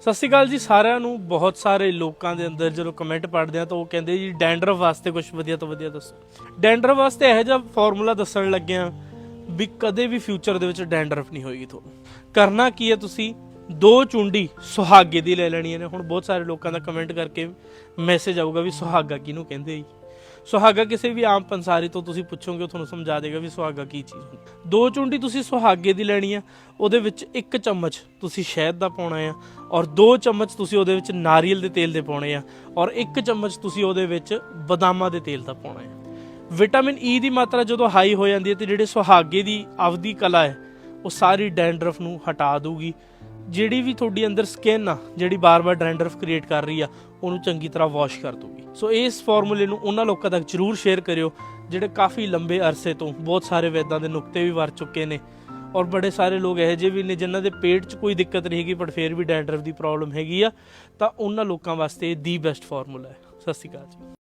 ਸਤਿ ਸ਼੍ਰੀ ਅਕਾਲ ਜੀ ਸਾਰਿਆਂ ਨੂੰ। ਬਹੁਤ ਸਾਰੇ ਲੋਕਾਂ ਦੇ ਅੰਦਰ ਜਦੋਂ ਕਮੈਂਟ ਪੜ੍ਹਦੇ ਆ ਤਾਂ ਉਹ ਕਹਿੰਦੇ ਜੀ ਡੈਂਡਰਫ ਵਾਸਤੇ ਕੁਝ ਵਧੀਆ ਤੋਂ ਵਧੀਆ ਦੱਸੋ। ਡੈਂਡਰਫ ਵਾਸਤੇ ਇਹੋ ਜਿਹਾ ਫਾਰਮੂਲਾ ਦੱਸਣ ਲੱਗੇ ਆ ਵੀ ਕਦੇ ਵੀ ਫਿਊਚਰ ਦੇ ਵਿੱਚ ਡੈਂਡਰਫ ਨਹੀਂ ਹੋਏਗੀ ਤੁਹਾਨੂੰ। ਕਰਨਾ ਕੀ ਹੈ ਤੁਸੀਂ? ਦੋ ਚੁੰਡੀ ਸੁਹਾਗੇ ਦੀ ਲੈ ਲੈਣੀ ਨੇ। ਹੁਣ ਬਹੁਤ ਸਾਰੇ ਲੋਕਾਂ ਦਾ ਕਮੈਂਟ ਕਰਕੇ ਮੈਸੇਜ ਆਊਗਾ ਵੀ ਸੁਹਾਗਾ ਕਿਹਨੂੰ ਕਹਿੰਦੇ ਜੀ। ਸੁਹਾਗਾ ਕਿਸੇ ਵੀ ਆਮ ਪੰਸਾਰੀ ਤੋਂ ਤੁਸੀਂ ਪੁੱਛੋਗੇ, ਉਹ ਤੁਹਾਨੂੰ ਸਮਝਾ ਦੇਗਾ ਵੀ ਸੁਹਾਗਾ ਕੀ ਚੀਜ਼ ਹੁੰਦੀ ਦੋ ਚੁੰਡੀ ਤੁਸੀਂ ਸੁਹਾਗੇ ਦੀ ਲੈਣੀ ਆ ਉਹਦੇ ਵਿੱਚ ਇੱਕ ਚਮਚ ਤੁਸੀਂ ਸ਼ਹਿਦ ਦਾ ਪਾਉਣਾ ਆ ਔਰ ਦੋ ਚਮਚ ਤੁਸੀਂ ਉਹਦੇ ਵਿੱਚ ਨਾਰੀਅਲ ਦੇ ਤੇਲ ਦੇ ਪਾਉਣੇ ਆ ਔਰ ਇੱਕ ਚਮਚ ਤੁਸੀਂ ਉਹਦੇ ਵਿੱਚ ਬਦਾਮਾਂ ਦੇ ਤੇਲ ਦਾ ਪਾਉਣਾ ਆ ਵਿਟਾਮਿਨ ਈ ਦੀ ਮਾਤਰਾ ਜਦੋਂ ਹਾਈ ਹੋ ਜਾਂਦੀ ਹੈ ਤੇ ਜਿਹੜੇ ਸੁਹਾਗੇ ਦੀ ਅਵਧੀ ਕਲਾ ਹੈ ਉਹ ਸਾਰੀ ਡੈਂਡਰਫ ਨੂੰ ਹਟਾ ਦੂਗੀ ਜਿਹੜੀ ਵੀ ਤੁਹਾਡੀ ਅੰਦਰ ਸਕਿਨ ਆ, ਜਿਹੜੀ ਬਾਰ-ਬਾਰ ਡੈਂਡਰਫ ਕ੍ਰੀਏਟ ਕਰ ਰਹੀ ਆ, ਉਹਨੂੰ ਚੰਗੀ ਤਰ੍ਹਾਂ ਵਾਸ਼ ਕਰ ਦੂਗੀ ਸੋ ਇਸ ਫਾਰਮੂਲੇ ਨੂੰ ਉਹਨਾਂ ਲੋਕਾਂ ਤੱਕ ਜਰੂਰ ਸ਼ੇਅਰ ਕਰਿਓ, ਜਿਹੜੇ ਕਾਫੀ ਲੰਬੇ ਅਰਸੇ ਤੋਂ ਬਹੁਤ ਸਾਰੇ ਵੈਦਾਂ ਦੇ ਨੁਕਤੇ ਵੀ ਵਰ ਚੁੱਕੇ ਨੇ। ਔਰ ਬੜੇ ਸਾਰੇ ਲੋਕ ਇਹੋ ਜਿਹੇ ਵੀ ਨੇ ਜਿਨ੍ਹਾਂ ਦੇ ਪੇਟ 'ਚ ਕੋਈ ਦਿੱਕਤ ਨਹੀਂ ਹੈਗੀ ਪਰ ਫਿਰ ਵੀ ਡੈਂਡਰਫ ਦੀ ਪ੍ਰੋਬਲਮ ਹੈਗੀ ਆ। ਤਾਂ ਉਹਨਾਂ ਲੋਕਾਂ ਵਾਸਤੇ ਦੀ ਬੈਸਟ ਫਾਰਮੂਲਾ ਹੈ। ਸਤਿ ਸ਼੍ਰੀ ਅਕਾਲ ਜੀ।